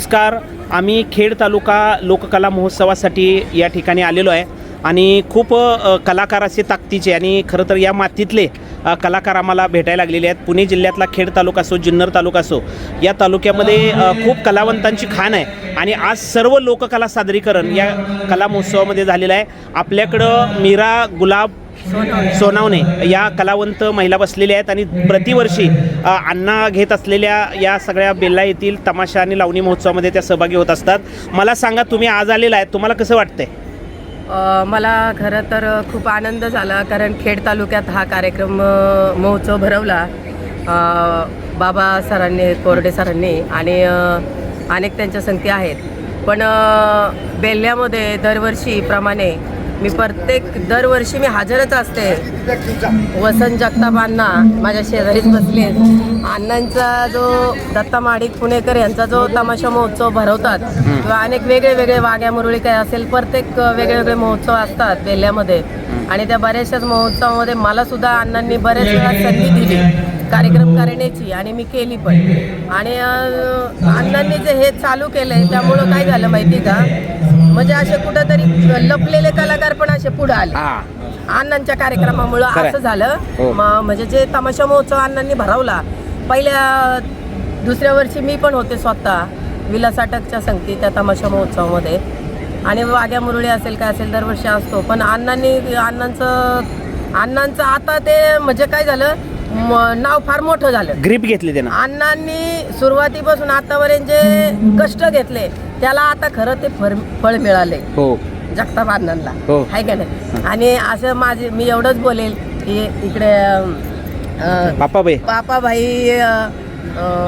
नमस्कार. आम्ही खेड तालुका लोककला महोत्सवासाठी या ठिकाणी आलेलो आहे. आणि खूप कलाकार असे ताकदीचे आणि खरं तर या मातीतले कलाकार आम्हाला भेटायला लागलेले आहेत. पुणे जिल्ह्यातला खेड तालुका असो जुन्नर तालुका असो या तालुक्यामध्ये खूप कलावंतांची खाण आहे. आणि आज सर्व लोककला सादरीकरण या कला महोत्सवामध्ये झालेलं आहे. आपल्याकडं मीरा गुलाब सोनावणे या कलावंत महिला बसलेल्या आहेत आणि प्रतिवर्षी अण्णा घेत असलेल्या या सगळ्या बेल्ला येथील तमाशा आणि लावणी महोत्सवामध्ये त्या सहभागी होत असतात. मला सांगा तुम्ही आज आलेला आहे तुम्हाला कसं वाटतंय? मला खरं तर खूप आनंद झाला कारण खेड तालुक्यात हा कार्यक्रम महोत्सव भरवला. बाबा सरांनी कोरडे सरांनी आणि अनेक त्यांच्या संख्या आहेत. पण बेल्ल्यामध्ये दरवर्षीप्रमाणे मी प्रत्येक दरवर्षी मी हजरच असते. वसंत जगताबांना माझ्या शेजारीच बसले. अण्णांचा जो दत्ता माडिक पुणेकर यांचा जो तमाशा महोत्सव भरवतात किंवा अनेक वेगळे वेगळे वाघ्या मुरळी काय असेल प्रत्येक वेगळे वेगळे महोत्सव असतात बेल्ल्यामध्ये आणि त्या बऱ्याचशाच महोत्सवामध्ये मला सुद्धा अण्णांनी बऱ्याच वेळा संधी दिली. कार्यक्रम करण्याची आणि मी केली पण. आणि अण्णांनी जे हे चालू केलंय त्यामुळं काय झालं माहिती का? म्हणजे असे कुठंतरी लपलेले कलाकार पण असे पुढे आले. अण्णांच्या कार्यक्रमामुळं. असं झालं. हो. म्हणजे जे तमाशा महोत्सव अण्णांनी भरवला पहिल्या दुसऱ्या वर्षी मी पण होते स्वतः विलास अटकच्या संगती त्या तमाशा महोत्सवामध्ये. आणि वाघ्या मुरळी असेल काय असेल दरवर्षी असतो. पण अण्णांनी अण्णांचं अण्णांचं आता ते म्हणजे काय झालं नाव फार मोठं झालं. ग्रीप घेतली त्यानं. अण्णांनी सुरुवातीपासून आतापर्यंत जे कष्ट घेतले त्याला आता खरं ते फळ फळ मिळाले. हो. जगताप अण्णांना हो. आहे का नाही? आणि असं माझे मी एवढंच बोलेल की इकडे अं, बापाबाई अं,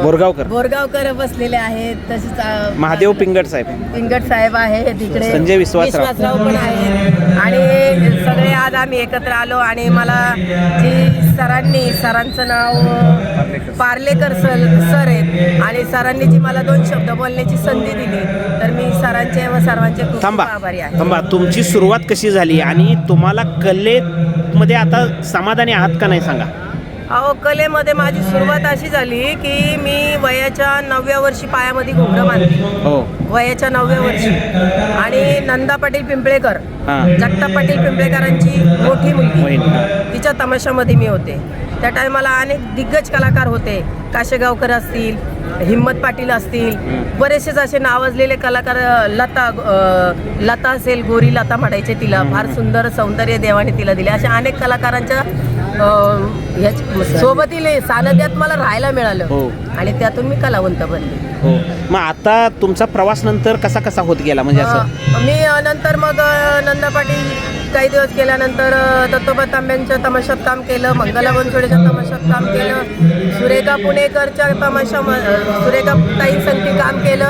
बोरगावकर. बोरगावकर बसलेले आहेत तसेच अं, महादेव पिंगट साहेब. पिंगट साहेब आहे तिकडे. संजय विश्वासराव. पण आहेत. आणि सगळे आज आम्ही एकत्र आलो आणि मला जी सरांनी सरांचं नाव अं, पार्लेकर सर सर आहेत आणि सरांनी जी मला दोन शब्द बोलण्याची संधी दिली तर मी सरांचे व सर्वांचे खूप खूप थांबा. आभारी आहे. थांबा. तुमची सुरुवात कशी झाली आणि तुम्हाला कलेमध्ये आता समाधानी आहात का नाही सांगा. अहो कलेमध्ये माझी सुरुवात अशी झाली की मी वयाच्या नवव्या वर्षी पायामध्ये घुंगरं बांधली. हो. वयाच्या नवव्या वर्षी. आणि नंदा पाटील पिंपळेकर हा. जगताप पाटील पिंपळेकरांची मोठी मुलगी. तिच्या तमाशामध्ये मी होते. त्या टायमाला अनेक दिग्गज कलाकार होते. काशेगावकर असतील हिम्मत पाटील असतील बरेचसेच असे नावाजलेले कलाकार लता अ, लता असेल गोरी लता म्हणायचे तिला. फार सुंदर सौंदर्य देवाने तिला दिले. अशा अनेक कलाकारांच्या ह्याच- सोबतीले सानध्यात मला राहायला मिळालं. हो. आणि त्यातून मी कलावंत बनले. हो. मग आता तुमचा प्रवास नंतर कसा कसा होत गेला? म्हणजे असं अ, मी अ, नंतर मग अ, नंदा पाटील काही दिवस केल्यानंतर अ, दत्तोबा तांब्यांच्या तमाशात काम केलं मंगला बनसोडेच्या तमाशात काम केलं सुरेखा पुणेकरच्या तमाशा सुरेखा ताई संगती काम केलं.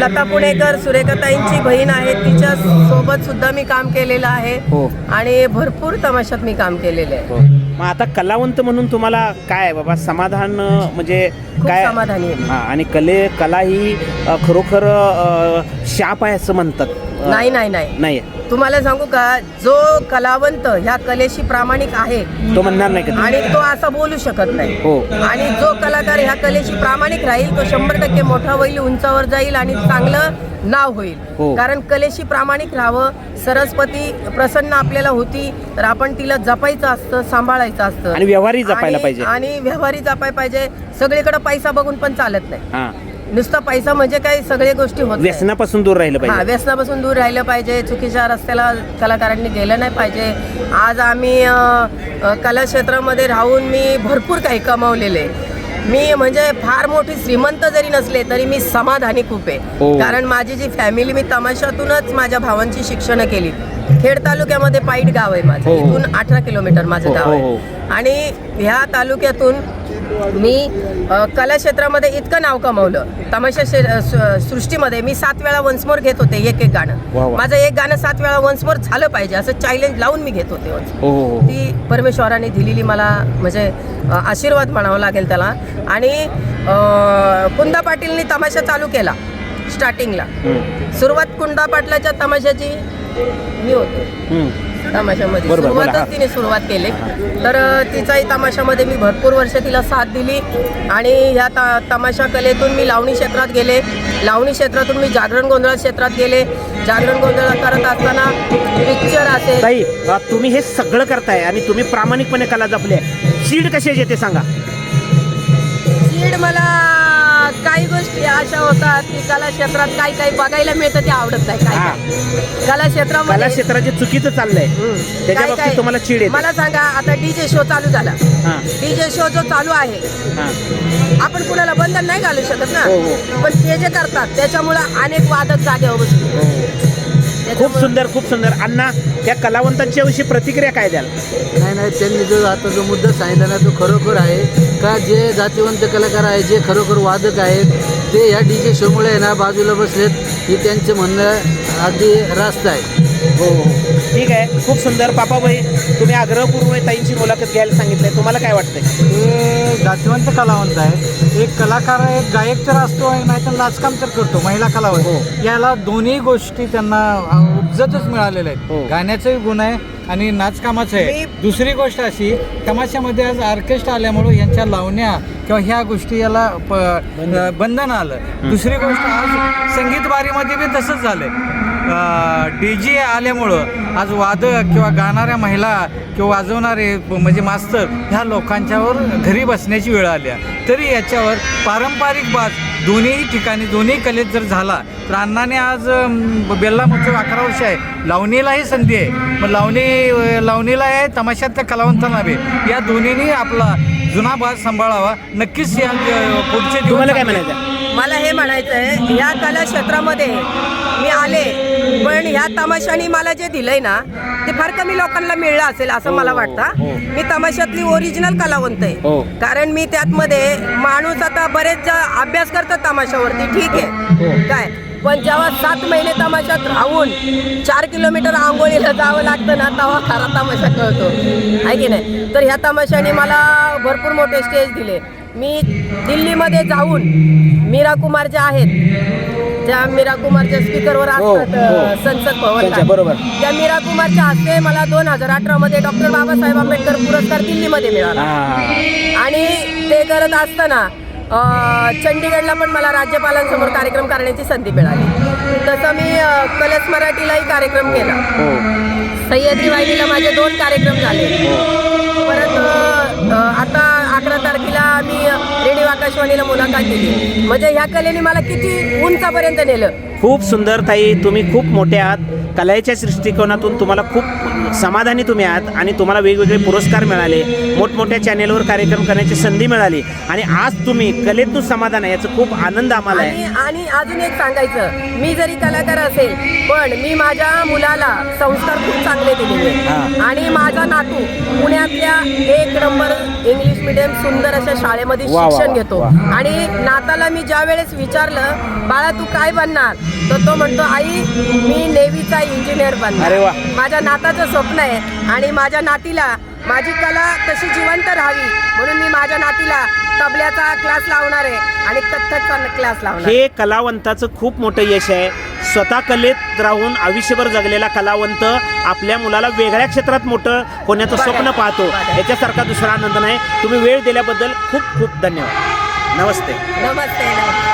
लता पुणेकर सुरेखा ताईंची बहीण आहे तिच्या सोबत सुद्धा मी काम केलेलं आहे. हो. आणि भरपूर तमाशात मी काम केलेलं आहे. हो. मग आता कलावंत म्हणून तुम्हाला काय आहे? बाबा समाधान अं, म्हणजे खूप काय? समाधानी आहे हा आणि कले कला ही अं, खरोखर अं, शाप आहे असं म्हणतात. नाही नाही नाही. नाही. तुम्हाला सांगू का जो कलावंत ह्या कलेशी प्रामाणिक आहे तो म्हणणार नाही आणि तो असा बोलू शकत नाही. हो. आणि जो कलाकार ह्या कलेशी प्रामाणिक राहील तो शंभर टक्के मोठा होईल उंचावर जाईल आणि चांगलं नाव होईल. हो. कारण कलेशी प्रामाणिक राहावं सरस्वती प्रसन्न आपल्याला होती तर आपण तिला जपायचं असतं सांभाळायचं असतं. आणि व्यवहारही जपायला आणि- पाहिजे. आणि व्यवहारी जपाय पाहिजे. सगळीकडे पैसा बघून पण चालत नाही. हा. नुसता पैसा म्हणजे काही सगळ्या गोष्टी होत नाही. व्यसनापासून दूर राहिलं हा पाहिजे व्यसनापासून दूर राहिलं पाहिजे चुकीच्या रस्त्याला कलाकारांनी गेलं नाही पाहिजे आज आम्ही अ, अ, कला क्षेत्रामध्ये राहून मी भरपूर काही कमावलेले मी म्हणजे फार मोठी श्रीमंत जरी नसले तरी मी समाधानी खूप हो. आहे कारण माझी जी फॅमिली मी तमाशातूनच माझ्या भावांची शिक्षण केली खेड तालुक्यामध्ये पाईट गाव आहे माझं हो, हो. इथून अठरा किलोमीटर माझं हो, गाव हो, हो. आहे आणि ह्या तालुक्यातून मी कला क्षेत्रामध्ये इतकं नाव कमवलं तमाशा सृष्टीमध्ये मी सात वेळा वन्समोर घेत होते एक एक गाणं. माझं एक गाणं सात वेळा वन्समोर झालं पाहिजे असं चॅलेंज लावून मी घेत होते. हो हो हो ती परमेश्वराने दिलेली मला म्हणजे आशीर्वाद म्हणावा लागेल त्याला आणि कुंदा पाटीलनी तमाशा चालू केला स्टार्टिंगला. सुरुवात कुंदा पाटलाच्या तमाशाची मी होते. तमाशामध्ये. बरोबर, बोला, हा. सुरुवातच तिने सुरुवात केली. तर अ, तिचाही तमाशामध्ये मी भरपूर वर्ष तिला साथ दिली. आणि ह्या ता तमाशा कलेतून मी लावणी क्षेत्रात गेले. लावणी क्षेत्रातून मी जागरण गोंधळ क्षेत्रात गेले. जागरण गोंधळ करत असताना पिक्चर असेल ताई अ, तुम्ही हे सगळं करताय आणि तुम्ही प्रामाणिकपणे कला जपली आहे. चीड कशी येते सांगा. होतात की कला क्षेत्रात काही काही बघायला मिळतं ते आवडत नाही काय हा. काय. कला क्षेत्रामध्ये कला क्षेत्राचे चुकीचं चाललंय. हम्म. त्याच्या काय- बाबतीत काय- तुम्हाला चीड येते. मला सांगा आता डीजे शो चालू झाला. हा. डीजे शो जो चालू आहे हा. आपण कुणाला बंधन नाही घालू शकत ना. हो, हो. पण ते जे करतात त्याच्यामुळं अनेक वादक जागेवर बसले खूप सुंदर खूप सुंदर. अण्णा त्या कलावंतांच्या विषयी प्रतिक्रिया काय द्याल? नाही नाही त्यांनी जो आता जो मुद्दा सांगितला ना तो खरोखर आहे. का जे जातीवंत कलाकार आहेत जे खरोखर वादक आहेत ते ह्या डी जे शोमुळे आहे ना बाजूला बसलेत ही त्यांचं म्हणणं अगदी रास्त आहे. हो हो. ठीक आहे. खूप सुंदर. पापाबाई तुम्ही आग्रहपूर्वक ताईंची मुलाखत घ्यायला सांगितलंय तुम्हाला काय वाटतंय? हे जातिवंत कलावंत आहेत एक कलाकार आहे एक गायक तर असतो आहे नाही तर नाचकाम तर करतो महिला हो. कलावंत याला दोन्ही गोष्टी त्यांना उपजतच मिळालेल्या हो. आहेत गाण्याचाही गुण आहे आणि नाचकामाचं आहे. दुसरी गोष्ट अशी तमाशामध्ये आज ऑर्केस्ट्रा आल्यामुळं यांच्या लावण्या किंवा ह्या गोष्टी याला प- बंधन. आलं. दुसरी गोष्ट आज संगीत बारीमध्ये बी तसंच झालंय. डी जे आल्यामुळं आज वादक किंवा गाणाऱ्या महिला किंवा वाजवणारे म्हणजे मास्तर ह्या लोकांच्यावर घरी बसण्याची वेळ आली आहे. तरी याच्यावर पारंपरिक बाज दोन्ही ठिकाणी दोन्ही कलेत जर झाला तर अण्णाने आज बेल्ला महोत्सव अकरा वर्ष आहे. लावणीलाही संधी आहे. मग लावणी लावणीला आहे तमाशातल्या कलावंतांना बी या दोन्हीनी आपला जुना बाज सांभाळावा. नक्कीच या पुढचे दिवस तुम्हाला काय म्हणायचं मला हे म्हणायचं आहे ह्या कला क्षेत्रामध्ये मी आले पण ह्या तमाशाने मला जे दिलंय ना ते फार कमी लोकांना मिळलं असेल असं मला वाटतं. हो. मी तमाशातली ओरिजिनल कलावंत हो. आहे कारण मी त्यातमध्ये माणूस आता बरेच अभ्यास करतात तमाशावरती ठीक हो. आहे काय? पण जेव्हा सात महिने तमाशात राहून चार किलोमीटर आंघोळीला जावं लागतं ना तेव्हा खरा तमाशा कळतो. आहे की नाही? तर ह्या तमाशाने मला भरपूर मोठे स्टेज दिले. मी दिल्लीमध्ये जाऊन मीरा कुमार ज्या आहेत त्या मीरा कुमारच्या स्पीकरवर हो, असतात हो. संसद भवन बरोबर. त्या मीरा कुमारच्या हस्ते मला दोन हजार अठरा मध्ये डॉक्टर बाबासाहेब आंबेडकर पुरस्कार दिल्लीमध्ये मिळाला. हा. आणि ते करत असताना अ, चंडीगडला पण मला राज्यपालांसमोर कार्यक्रम करण्याची संधी मिळाली. तसं मी अ, कलस मराठीलाही कार्यक्रम केला. हो. सह्याद्री वाहिनीला माझे दोन कार्यक्रम झाले. परत अ, आता आकाशवाणीला मुलाखत दिली. म्हणजे ह्या कलेने मला किती उंचापर्यंत नेलं. खूप सुंदर ताई तुम्ही खूप मोठे आहात. कलेच्या दृष्टिकोनातून तुम्हाला खूप समाधानी तुम्ही आहात आणि तुम्हाला वेगवेगळे पुरस्कार मिळाले मोठमोठ्या चॅनेलवर कार्यक्रम करण्याची संधी मिळाली आणि आज तुम्ही कलेतून समाधान आहे याचा खूप आनंद आम्हाला आहे आणि आणि अजून एक सांगायचं मी जरी कलाकार असेल पण मी माझ्या मुलाला संस्कार खूप चांगले दिलेले हा. आणि माझा नातू पुण्यातल्या एक नंबर इंग्लिश मिडियम सुंदर अशा शाळेमध्ये वा, वा, शिक्षण वा, घेतो वा. आणि नाताला मी ज्या वेळेस विचारलं बाळा तू काय बनणार तर तो म्हणतो आई मी नेव्हीचा इंजिनियर अरे बनणार वा. माझ्या नाताचं स्वप्न आहे आणि माझ्या नातीला माझी कला कशी जिवंत राहावी म्हणून मी माझ्या नातीला तबल्याचा क्लास लावणार आहे आणि कथ्थकचा क्लास लावणार आहे. हे कलावंताचं खूप मोठं यश आहे स्वतः कलेत राहून आयुष्यभर जगलेला कलावंत आपल्या मुलाला वेगळ्या क्षेत्रात मोठं होण्याचं बघा. स्वप्न पाहतो बघा. याच्यासारखा दुसरा आनंद नाही तुम्ही वेळ दिल्याबद्दल खूप खूप धन्यवाद नमस्ते नमस्ते नमस्ते